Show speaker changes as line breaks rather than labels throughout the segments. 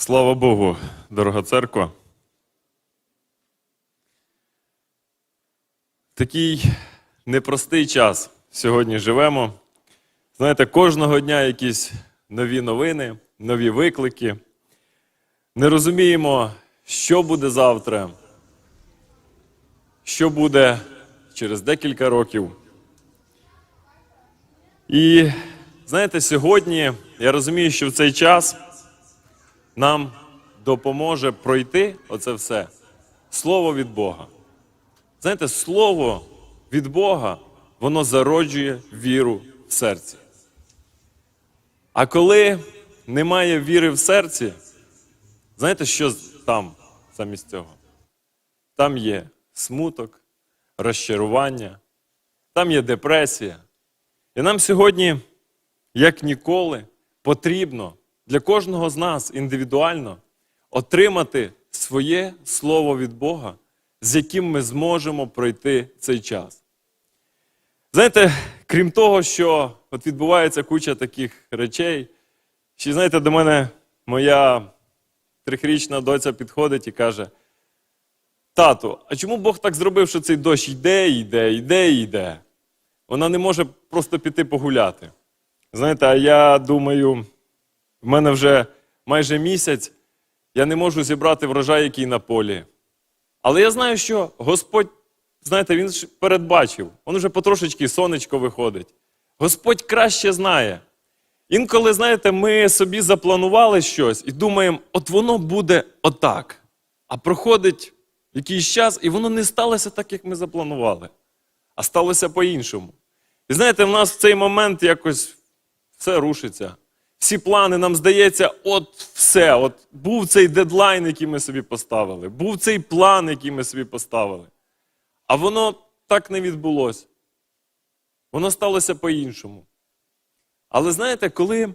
Слава Богу, дорога церква. Такий непростий час сьогодні живемо. Знаєте, кожного дня якісь нові новини, нові виклики. Не розуміємо, що буде завтра, що буде через декілька років. І знаєте, сьогодні я розумію, що в цей час нам допоможе пройти оце все слово від Бога. Знаєте, слово від Бога, воно зароджує віру в серці. А коли немає віри в серці, знаєте, що там замість цього? Там є смуток, розчарування, там є депресія. І нам сьогодні, як ніколи, потрібно для кожного з нас індивідуально отримати своє слово від Бога, з яким ми зможемо пройти цей час. Знаєте, крім того, що от відбувається куча таких речей, ще знаєте, до мене моя трьохрічна доця підходить і каже: Тату, а чому Бог так зробив, що цей дощ йде, йде, йде, йде? Вона не може просто піти погуляти. Знаєте, а я думаю, в мене вже майже місяць, я не можу зібрати врожай, який на полі. Але я знаю, що Господь, знаєте, Він ж передбачив, він вже потрошечки сонечко виходить. Господь краще знає. Інколи, знаєте, ми собі запланували щось і думаємо, от воно буде отак. А проходить якийсь час, і воно не сталося так, як ми запланували, а сталося по-іншому. І знаєте, в нас в цей момент якось все рушиться. Всі плани, нам здається, от все. От був цей дедлайн, який ми собі поставили, був цей план, який ми собі поставили. А воно так не відбулося. Воно сталося по-іншому. Але знаєте, коли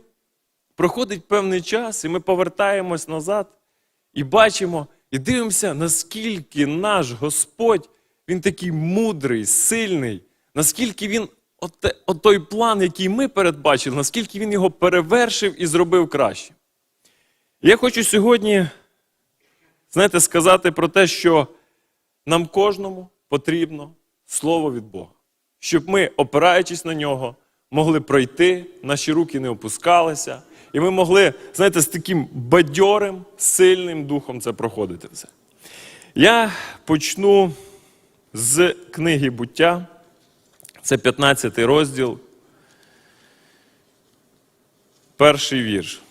проходить певний час, і ми повертаємось назад і бачимо, і дивимося, наскільки наш Господь, Він такий мудрий, сильний, наскільки Він от, от той план, який ми передбачили, наскільки він його перевершив і зробив краще. Я хочу сьогодні, знаєте, сказати про те, що нам кожному потрібно слово від Бога, щоб ми, опираючись на нього, могли пройти, наші руки не опускалися, і ми могли, знаєте, з таким бадьорим, сильним духом це проходити все. Я почну з книги буття. Це 15 розділ. Перший вірш.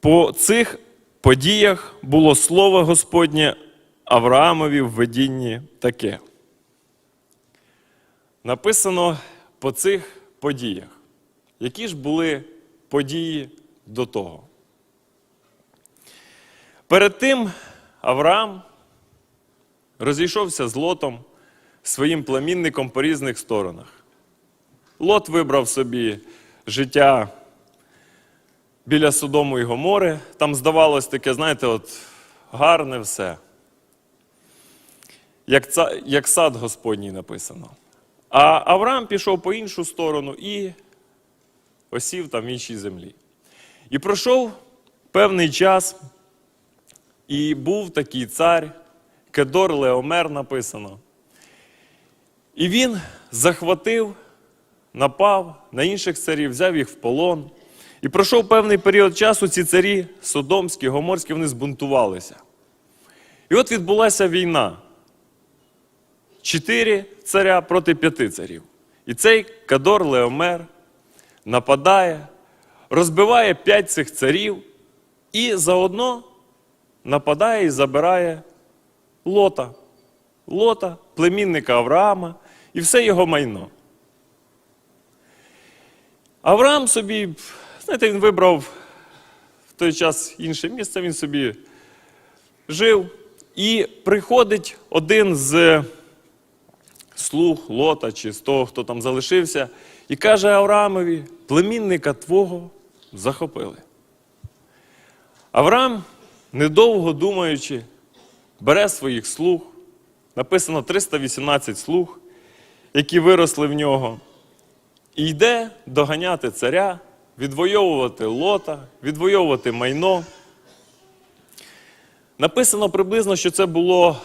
По цих подіях було слово Господнє Авраамові в видінні таке. Написано по цих подіях. Які ж були події до того? Перед тим Авраам розійшовся з Лотом, своїм племінником по різних сторонах. Лот вибрав собі життя біля Содому і Гомори. Там здавалось таке, знаєте, от гарне все. Як, ца, як сад Господній написано. А Авраам пішов по іншу сторону і осів там в іншій землі. І пройшов певний час, і був такий цар. Кедор Леомер написано. І він захватив, напав на інших царів, взяв їх в полон. І пройшов певний період часу, ці царі Содомські, Гоморські, вони збунтувалися. І от відбулася війна. Чотири царя проти п'яти царів. І цей Кадор Леомер нападає, розбиває п'ять цих царів і заодно нападає і забирає Лота, Лота, племінника Авраама і все його майно. Авраам собі, знаєте, він вибрав в той час інше місце, він собі жив. І приходить один з слуг Лота чи з того, хто там залишився, і каже Авраамові, племінника твого захопили. Авраам, недовго думаючи, бере своїх слуг, написано 318 слуг, які виросли в нього, і йде доганяти царя, відвоювати лота, відвоювати майно. Написано приблизно, що це було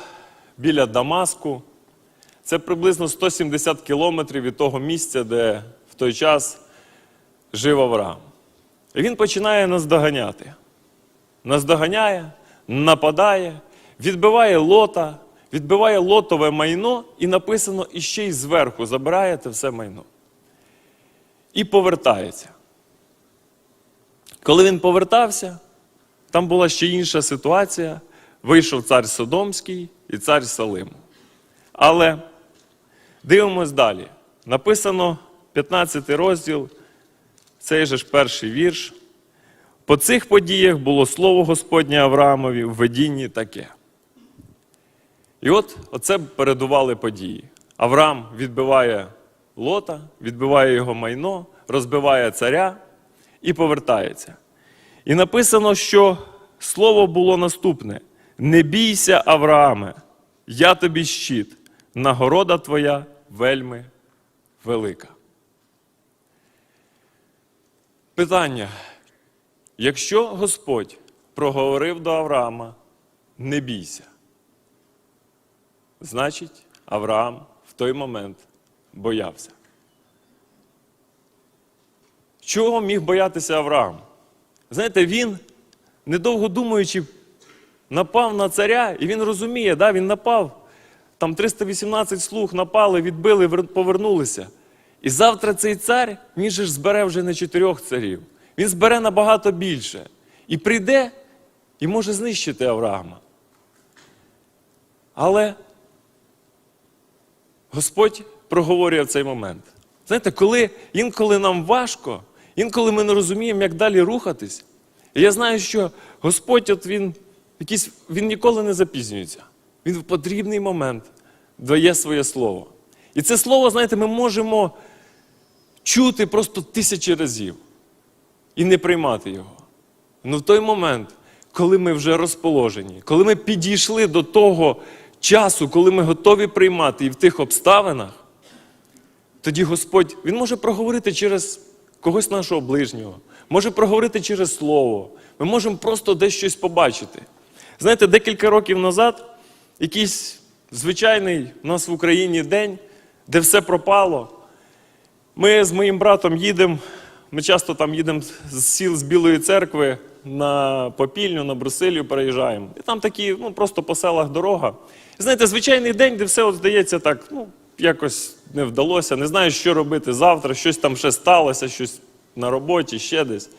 біля Дамаску. Це приблизно 170 кілометрів від того місця, де в той час жив Авраам. І він починає наздоганяти. Наздоганяє, нападає, відбиває лота, відбиває лотове майно, і написано іще й зверху забирає те все майно. І повертається. Коли він повертався, там була ще інша ситуація. Вийшов цар Содомський і цар Салиму. Але дивимось далі. Написано 15 розділ, цей же ж перший вірш. По цих подіях було слово Господнє Авраамові в видінні таке. І от оце передували події. Авраам відбиває лота, відбиває його майно, розбиває царя і повертається. І написано, що слово було наступне: Не бійся, Аврааме, я тобі щит, нагорода твоя вельми велика. Питання. Якщо Господь проговорив до Авраама, не бійся, значить, Авраам в той момент боявся. Чого міг боятися Авраам? Знаєте, він, недовго думаючи, напав на царя, і він розуміє, да, він напав. Там 318 слуг напали, відбили, повернулися. І завтра цей цар, він же ж збере вже не чотирьох царів. Він збере набагато більше. І прийде і може знищити Авраама. Але Господь проговорює в цей момент. Знаєте, коли інколи нам важко, інколи ми не розуміємо, як далі рухатись. І я знаю, що Господь, от він, якийсь, він ніколи не запізнюється. Він в потрібний момент дає своє слово. І це слово, знаєте, ми можемо чути просто тисячі разів і не приймати його. Ну в той момент, коли ми вже розположені, коли ми підійшли до того часу, коли ми готові приймати і в тих обставинах, тоді Господь Він може проговорити через когось нашого ближнього, може проговорити через слово. Ми можемо просто десь щось побачити. Знаєте, декілька років назад якийсь звичайний у нас в Україні день, де все пропало. Ми з моїм братом їдемо. Ми часто там їдемо з сіл з Білої церкви на Попільню, на Брусилію переїжджаємо. І там такі, ну просто по селах дорога. Знаєте, звичайний день, де все от здається так, ну, якось не вдалося, не знаю, що робити завтра, щось там ще сталося, щось на роботі, ще десь.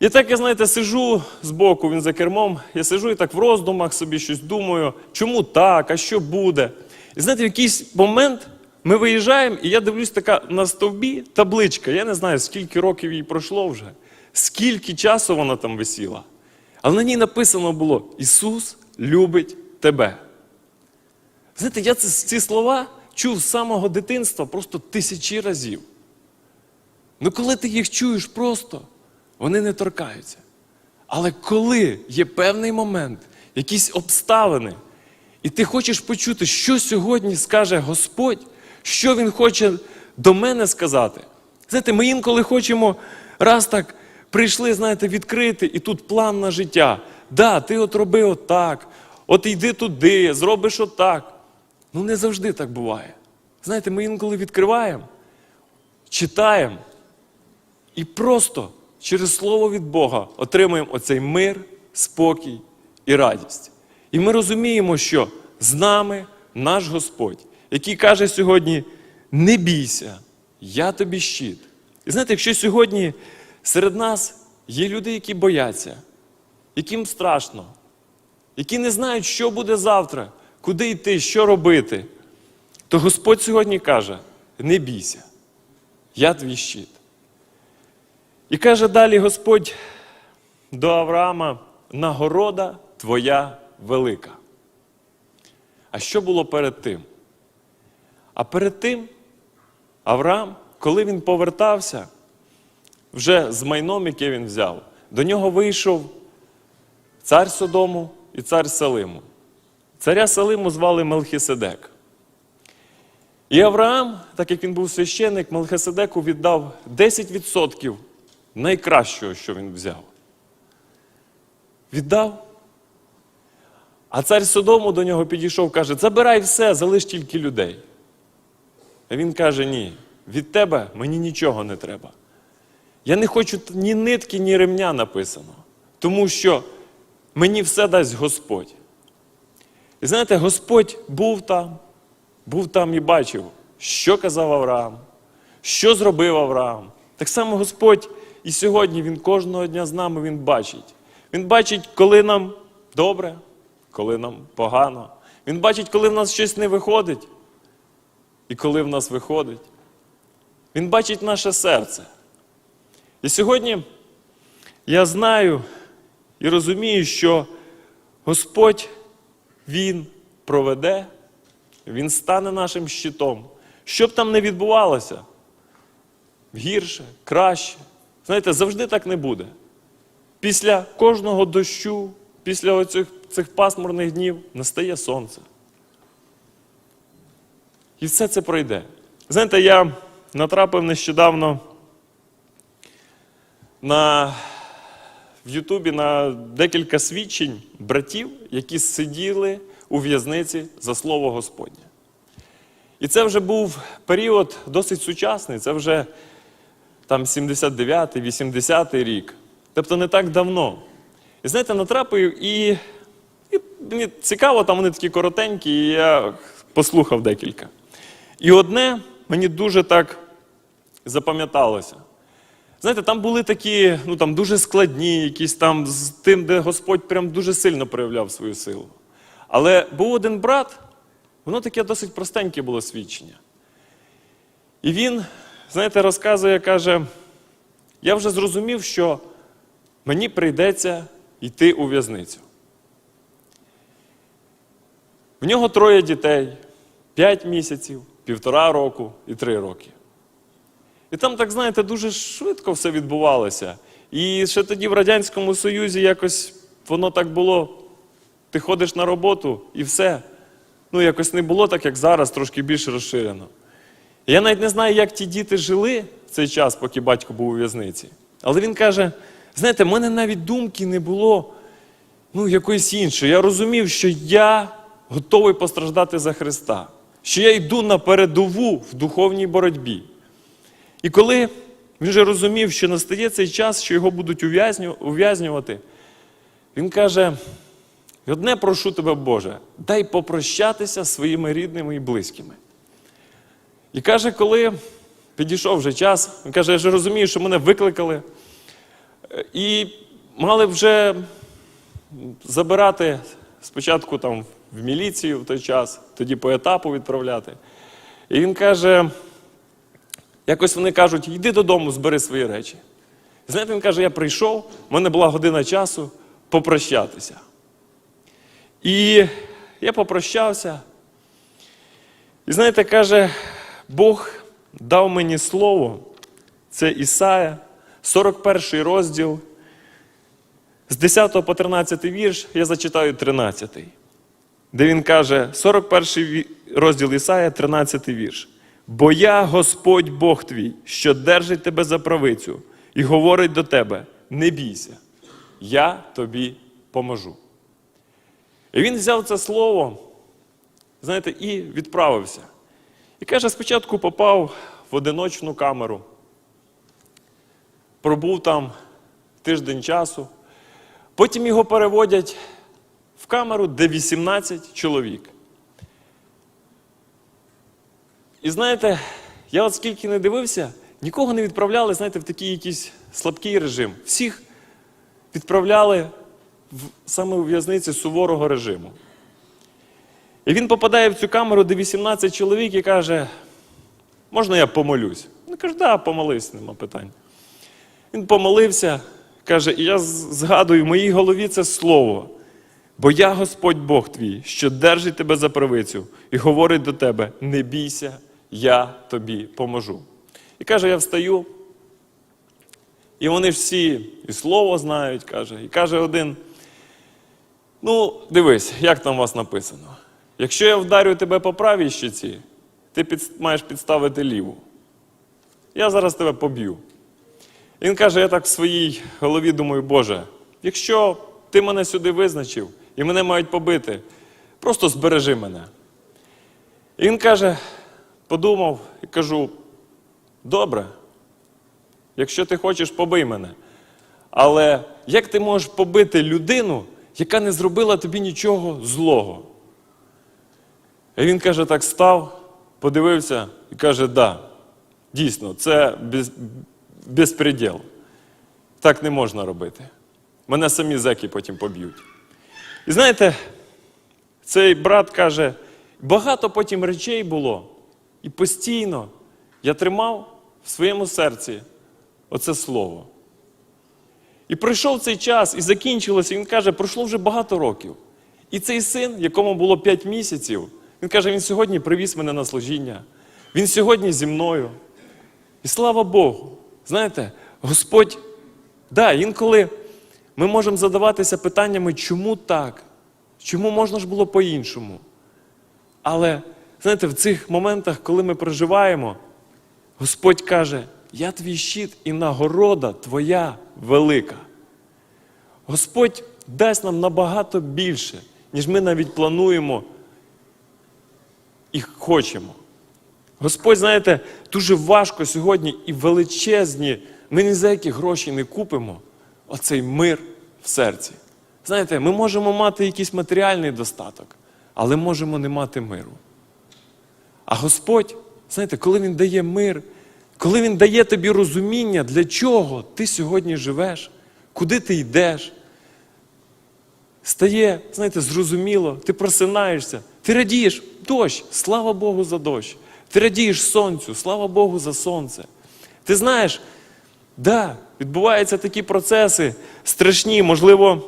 І так я, знаєте, сижу збоку, він за кермом, я сижу і так в роздумах собі щось думаю, чому так, а що буде. І знаєте, в якийсь момент ми виїжджаємо, і я дивлюсь така на стовбі табличка. Я не знаю, скільки років їй пройшло вже, скільки часу вона там висіла. Але на ній написано було: Ісус любить тебе. Знаєте, я ці, ці слова чув з самого дитинства просто тисячі разів. Ну, коли ти їх чуєш просто, вони не торкаються. Але коли є певний момент, якісь обставини, і ти хочеш почути, що сьогодні скаже Господь, що Він хоче до мене сказати. Знаєте, ми інколи хочемо раз так прийшли, знаєте, відкрити, і тут план на життя. Да, ти от роби отак, от йди туди, зробиш отак. Ну не завжди так буває. Знаєте, ми інколи відкриваємо, читаємо, і просто через слово від Бога отримуємо оцей мир, спокій і радість. І ми розуміємо, що з нами наш Господь, який каже сьогодні: не бійся, я тобі щит. І знаєте, якщо сьогодні серед нас є люди, які бояться, яким страшно, які не знають, що буде завтра, куди йти, що робити, то Господь сьогодні каже: не бійся, я твій щит. І каже далі Господь до Авраама: нагорода твоя велика. А що було перед тим? А перед тим Авраам, коли він повертався вже з майном, яке він взяв, до нього вийшов цар Содому і цар Салиму. Царя Салиму звали Мелхіседек. І Авраам, так як він був священник, Мелхиседеку віддав 10% найкращого, що він взяв. Віддав. А цар Содому до нього підійшов, каже: забирай все, залиш тільки людей. А він каже: ні, від тебе мені нічого не треба. Я не хочу ні нитки, ні ремня написано, тому що мені все дасть Господь. І знаєте, Господь був там, був там і бачив, що казав Авраам, що зробив Авраам. Так само Господь і сьогодні Він кожного дня з нами Він бачить. Він бачить, коли нам добре, коли нам погано. Він бачить, коли в нас щось не виходить, і коли в нас виходить. Він бачить наше серце. І сьогодні я знаю і розумію, що Господь Він проведе, Він стане нашим щитом. Що б там не відбувалося, гірше, краще. Знаєте, завжди так не буде. Після кожного дощу, після оцих цих пасмурних днів настає сонце. І все це пройде. Знаєте, я натрапив нещодавно на, в Ютубі на декілька свідчень братів, які сиділи у в'язниці за слово Господнє. І це вже був період досить сучасний, це вже там 79-й, 80-й рік. Тобто не так давно. І знаєте, натрапив і, і мені цікаво, там вони такі коротенькі, і я послухав декілька. І одне мені дуже так запам'яталося. Знаєте, там були такі, ну там дуже складні, якісь там з тим, де Господь прям дуже сильно проявляв свою силу. Але був один брат, воно таке досить простеньке було свідчення. І він, знаєте, розказує, каже: я вже зрозумів, що мені прийдеться йти у в'язницю. В нього троє дітей, п'ять місяців, півтора року і три роки. І там, так знаєте, дуже швидко все відбувалося. І ще тоді в Радянському Союзі якось воно так було. Ти ходиш на роботу і все. Ну, якось не було так, як зараз, трошки більш розширено. Я навіть не знаю, як ті діти жили в цей час, поки батько був у в'язниці. Але він каже: знаєте, в мене навіть думки не було ну, якоїсь іншої. Я розумів, що я готовий постраждати за Христа, що я йду на передову в духовній боротьбі. І коли він вже розумів, що настає цей час, що його будуть ув'язнювати, він каже: одне прошу тебе, Боже, дай попрощатися своїми рідними і близькими. І каже, коли підійшов вже час, він каже, я вже розумію, що мене викликали. І мали вже забирати спочатку там в міліцію в той час, тоді по етапу відправляти. І він каже, якось вони кажуть, йди додому, збери свої речі. Знаєте, він каже, я прийшов, в мене була година часу попрощатися. І я попрощався. І знаєте, каже, Бог дав мені слово, це Ісая, 41 розділ, з 10 по 13 вірш, я зачитаю 13, де він каже, 41 ві- розділ Ісая, 13 вірш. Бо я Господь Бог твій, що держить тебе за правицю, і говорить до тебе: не бійся, я тобі поможу. І він взяв це слово, знаєте, і відправився. І каже, спочатку попав в одиночну камеру, пробув там тиждень часу, потім його переводять в камеру, де 18 чоловік. І знаєте, я от скільки не дивився, нікого не відправляли, знаєте, в такий якийсь слабкий режим. Всіх відправляли в, саме у в'язниці суворого режиму. І він попадає в цю камеру, де 18 чоловік і каже: можна я помолюсь? Він каже, да, помолись, нема питань. Він помолився, каже, і я згадую, в моїй голові це слово. Бо я Господь Бог твій, що держить тебе за правицю і говорить до тебе: не бійся, я тобі поможу. І каже, я встаю. І вони всі і слово знають, каже. І каже один: ну, дивись, як там у вас написано. Якщо я вдарю тебе по правій щоці, ти під, маєш підставити ліву. Я зараз тебе поб'ю. Він каже: я так в своїй голові думаю, Боже, якщо ти мене сюди визначив і мене мають побити, просто збережи мене. І він каже, подумав і кажу: добре, якщо ти хочеш, побий мене. Але як ти можеш побити людину, яка не зробила тобі нічого злого? І він каже, так став, подивився і каже, да, дійсно, це без, безпреділ. Так не можна робити. Мене самі зеки потім поб'ють. І знаєте, цей брат каже, багато потім речей було, і постійно я тримав в своєму серці оце слово. І пройшов цей час, і закінчилося. Він каже, пройшло вже багато років. І цей син, якому було 5 місяців, він каже, він сьогодні привіз мене на служіння. Він сьогодні зі мною. І слава Богу. Знаєте, Господь, да, інколи ми можемо задаватися питаннями, чому так? Чому можна ж було по-іншому? Але, знаєте, в цих моментах, коли ми проживаємо, Господь каже, я твій щит і нагорода твоя велика. Господь дасть нам набагато більше, ніж ми навіть плануємо і хочемо. Господь, знаєте, дуже важко сьогодні і величезні, ми ні за які гроші не купимо оцей мир в серці. Знаєте, ми можемо мати якийсь матеріальний достаток, але можемо не мати миру. А Господь, знаєте, коли Він дає мир, коли Він дає тобі розуміння, для чого ти сьогодні живеш, куди ти йдеш, стає, знаєте, зрозуміло, ти просинаєшся, ти радієш дощ, слава Богу за дощ. Ти радієш сонцю, слава Богу за сонце. Ти знаєш, да, відбуваються такі процеси страшні, можливо,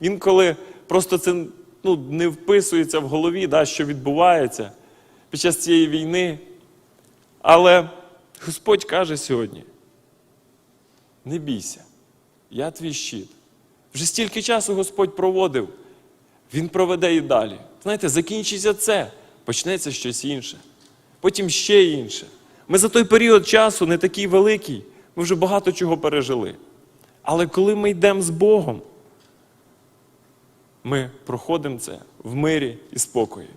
інколи просто це ну, не вписується в голові, да, що відбувається під час цієї війни. Але Господь каже сьогодні: не бійся, я твій щит. Вже стільки часу Господь проводив, Він проведе і далі. Знаєте, закінчиться це, почнеться щось інше, потім ще інше. Ми за той період часу не такий великий, ми вже багато чого пережили. Але коли ми йдемо з Богом, ми проходимо це в мирі і спокої.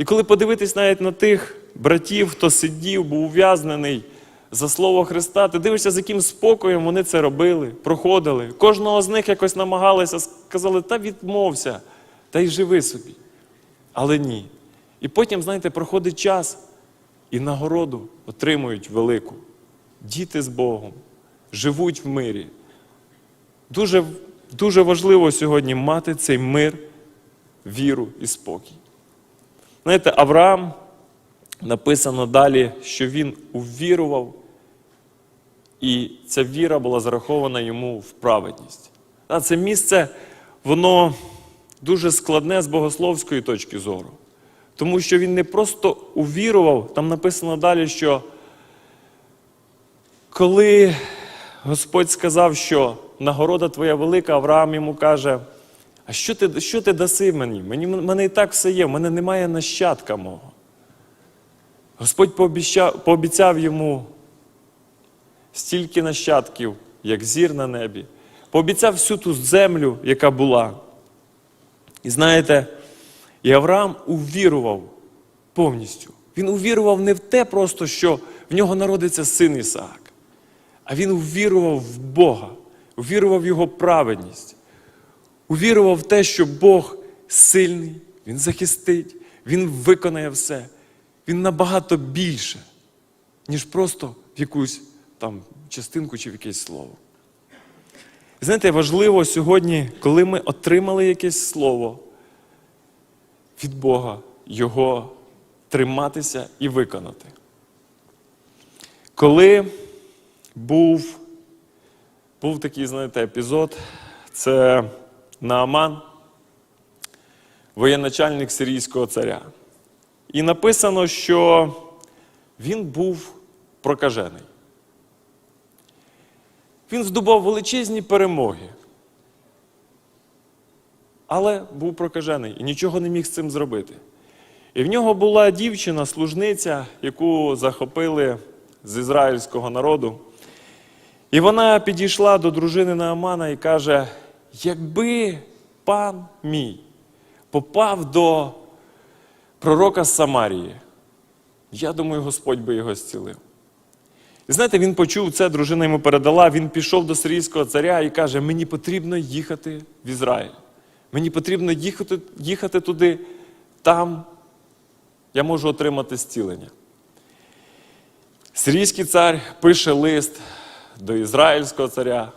І коли подивитись навіть на тих братів, хто сидів, був ув'язнений за слово Христа, ти дивишся, з яким спокоєм вони це робили, проходили. Кожного з них якось намагалися, сказали, та відмовся, та й живи собі. Але ні. І потім, знаєте, проходить час і нагороду отримують велику. Діти з Богом, живуть в мирі. Дуже, дуже важливо сьогодні мати цей мир, віру і спокій. Знаєте, Авраам написано далі, що він увірував, і ця віра була зарахована йому в праведність. Та Це місце, воно дуже складне з богословської точки зору. Тому що він не просто увірував, там написано далі, що коли Господь сказав, що нагорода твоя велика, Авраам йому каже, а що ти що ти даси мені? Мені мене і так все є, в мене немає нащадка мого. Господь пообіцяв, пообіцяв йому стільки нащадків, як зір на небі, пообіцяв всю ту землю, яка була. І знаєте, і Авраам увірував повністю. Він увірував не в те просто, що в нього народиться син Ісаак, а він увірував в Бога, увірував в Його праведність, увірував в те, що Бог сильний, Він захистить, Він виконає все. Він набагато більше, ніж просто в якусь там частинку чи в якесь слово. Знаєте, важливо сьогодні, коли ми отримали якесь слово від Бога, його триматися і виконати. Коли був, був такий, знаєте, епізод, це Нааман, воєначальник сирійського царя. І написано, що він був прокажений. Він здобув величезні перемоги. Але був прокажений і нічого не міг з цим зробити. І в нього була дівчина, служниця, яку захопили з ізраїльського народу. І вона підійшла до дружини Наамана і каже: якби пан мій попав до пророка Самарії, я думаю, Господь би його зцілив. І знаєте, він почув це, дружина йому передала, він пішов до сирійського царя і каже: мені потрібно їхати в Ізраїль. Мені потрібно їхати, їхати туди, там я можу отримати зцілення. Сирійський цар пише лист до ізраїльського царя.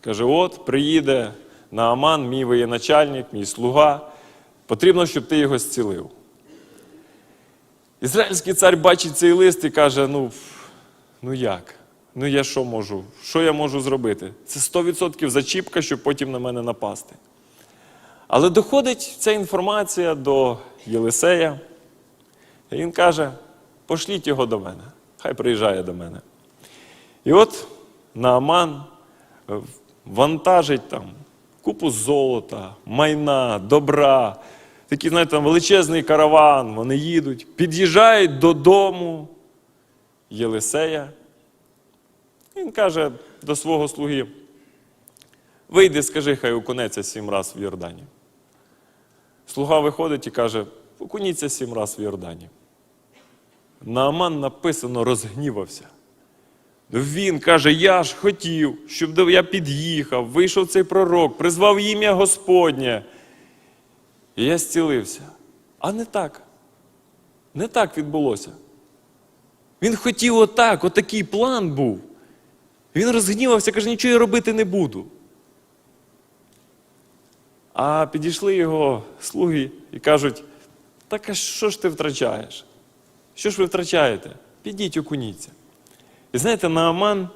Каже: от приїде Нааман, мій воєначальник, мій слуга. Потрібно, щоб ти його зцілив. Ізраїльський цар бачить цей лист і каже: ну, ну як? Ну я що можу? Що я можу зробити? Це 100% зачіпка, щоб потім на мене напасти. Але доходить ця інформація до Єлисея, і він каже: пошліть його до мене, хай приїжджає до мене. І от Нааман е, вантажить там купу золота, майна, добра, такий, знаєте, там величезний караван, вони їдуть, під'їжджають додому Єлисея. Він каже до свого слуги: вийди, скажи, хай окунеться сім раз в Йордані. Слуга виходить і каже: окуніться сім раз в Йордані. Нааман написано розгнівався. Він каже: Я ж хотів, щоб я під'їхав, вийшов цей пророк, призвав ім'я Господнє. І я зцілився. А не так. Не так відбулося. Він хотів отак, отакий план був. Він розгнівався, каже, нічого я робити не буду. А підійшли його слуги і кажуть: так а що ж ти втрачаєш? Що ж ви втрачаєте? Підіть, окуніться. І знаєте, Нааман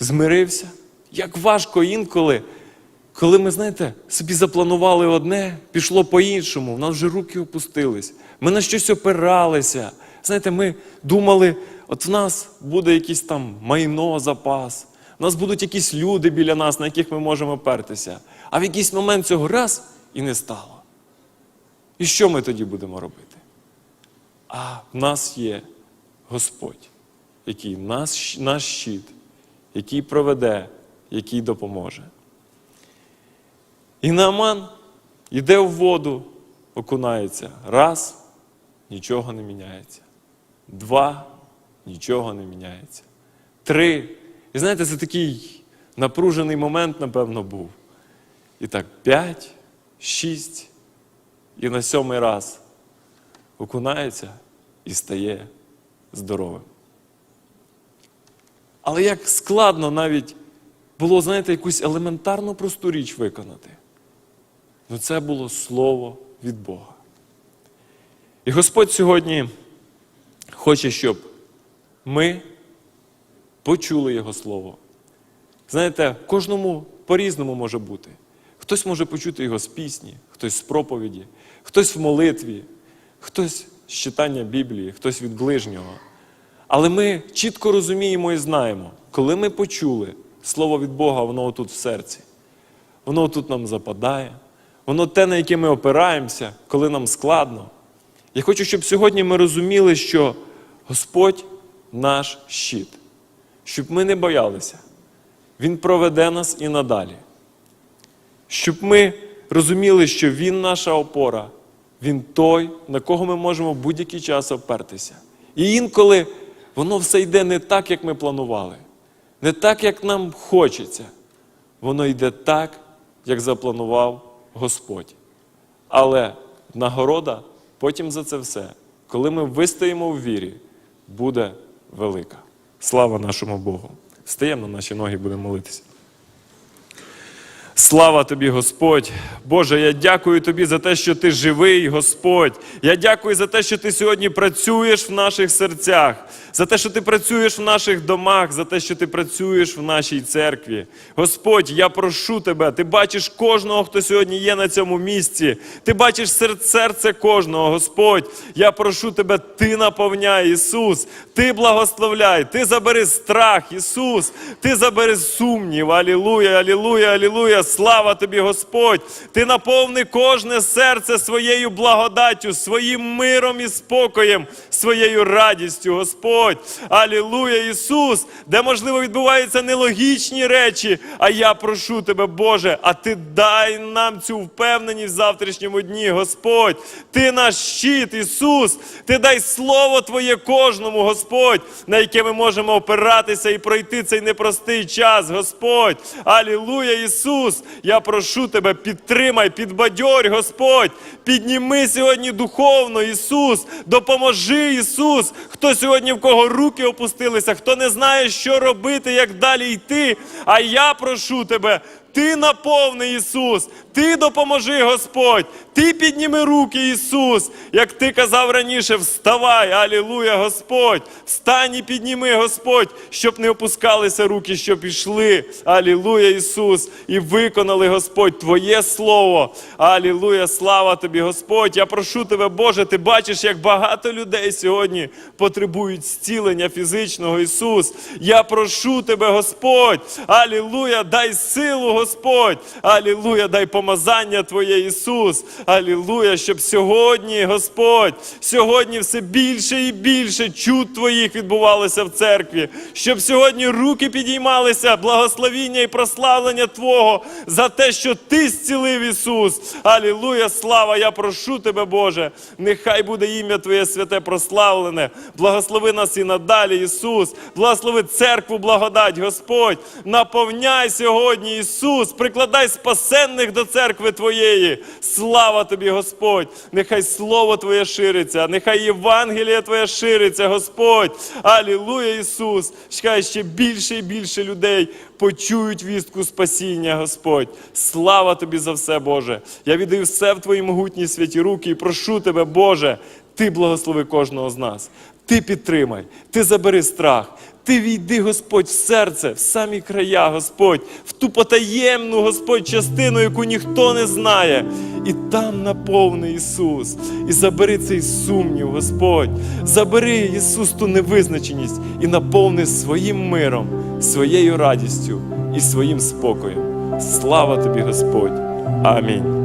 змирився. Як важко інколи, коли ми, знаєте, собі запланували одне, пішло по-іншому, в нас вже руки опустились, ми на щось опиралися. Знаєте, ми думали, от в нас буде якийсь там майно, запас, в нас будуть якісь люди біля нас, на яких ми можемо опертися. А в якийсь момент цього раз і не стало. І що ми тоді будемо робити? А в нас є Господь, який наш, наш щит, який проведе, який допоможе. І Нааман йде в воду, окунається. Раз, нічого не міняється. Два, нічого не міняється. Три. І знаєте, це такий напружений момент, напевно, був. І так, п'ять, шість. І на сьомий раз окунається і стає здоровим. Але як складно навіть було, знаєте, якусь елементарну просту річ виконати. Ну це було слово від Бога. І Господь сьогодні хоче, щоб ми почули Його Слово. Знаєте, кожному по-різному може бути. Хтось може почути його з пісні, хтось з проповіді, хтось в молитві, хтось з читання Біблії, хтось від ближнього. Але ми чітко розуміємо і знаємо, коли ми почули Слово від Бога, воно отут в серці, воно тут нам западає, воно те, на яке ми опираємося, коли нам складно. Я хочу, щоб сьогодні ми розуміли, що Господь наш щит, щоб ми не боялися. Він проведе нас і надалі. Щоб ми розуміли, що Він наша опора, Він той, на кого ми можемо будь-який час опертися. І інколи воно все йде не так, як ми планували, не так, як нам хочеться. Воно йде так, як запланував Господь. Але нагорода потім за це все, коли ми вистоїмо в вірі, буде велика. Слава нашому Богу! Стаємо на наші ноги, будемо молитися. Слава тобі, Господь! Боже, я дякую тобі за те, що ти живий, Господь. Я дякую за те, що ти сьогодні працюєш в наших серцях, за те, що ти працюєш в наших домах, за те, що ти працюєш в нашій церкві. Господь, я прошу тебе, ти бачиш кожного, хто сьогодні є на цьому місці. Ти бачиш серце кожного, Господь. Я прошу тебе, ти наповняй, Ісус, ти благословляй, ти забери страх, Ісус, ти забери сумнів. Алілуя, алілуя, алілуя. Слава тобі, Господь! Ти наповни кожне серце своєю благодаттю, своїм миром і спокоєм, своєю радістю, Господь. Алілуя, Ісус, де можливо відбуваються нелогічні речі. А я прошу тебе, Боже, а ти дай нам цю впевненість в завтрашньому дні, Господь. Ти наш щит, Ісус. Ти дай слово Твоє кожному, Господь, на яке ми можемо опиратися і пройти цей непростий час, Господь. Алілуя, Ісус. Я прошу тебе, підтримай, підбадьорь, Господь. Підніми сьогодні духовно, Ісус. Допоможи, Ісус. Хто сьогодні в кого руки опустилися, хто не знає, що робити, як далі йти. А я прошу тебе. Ти наповни Ісус, Ти допоможи, Господь, Ти підніми руки, Ісус, як Ти казав раніше, вставай, алілуя, Господь, встань і підніми, Господь, щоб не опускалися руки, щоб пішли, алілуя, Ісус, і виконали, Господь, Твоє Слово. Алілуя, слава Тобі, Господь. Я прошу Тебе, Боже, Ти бачиш, як багато людей сьогодні потребують зцілення фізичного, Ісус. Я прошу Тебе, Господь, алілуя, дай силу, Господь, алілуя, дай помазання Твоє, Ісус, алілуя, щоб сьогодні, Господь, сьогодні все більше і більше чуд Твоїх відбувалося в церкві, щоб сьогодні руки підіймалися, благословіння і прославлення Твого за те, що Ти зцілив Ісус. Алілуя, слава! Я прошу Тебе, Боже, нехай буде ім'я Твоє святе прославлене. Благослови нас і надалі, Ісус. Благослови церкву, благодать, Господь. Наповняй сьогодні, Ісус, прикладай спасенних до церкви Твоєї. Слава Тобі, Господь! Нехай Слово Твоє шириться, нехай Євангеліє Твоє шириться, Господь. Алілуя, Ісус! Чекай ще більше і більше людей почують вістку спасіння, Господь. Слава Тобі за все, Боже. Я віддаю все в Твої могутні святі руки і прошу Тебе, Боже, Ти благослови кожного з нас. Ти підтримай, Ти забери страх. Ти війди, Господь, в серце, в самі края, Господь, в ту потаємну, Господь, частину, яку ніхто не знає. І там наповни Ісус. І забери цей сумнів, Господь. Забери, Ісус, ту невизначеність і наповни своїм миром, своєю радістю і своїм спокоєм. Слава тобі, Господь. Амінь.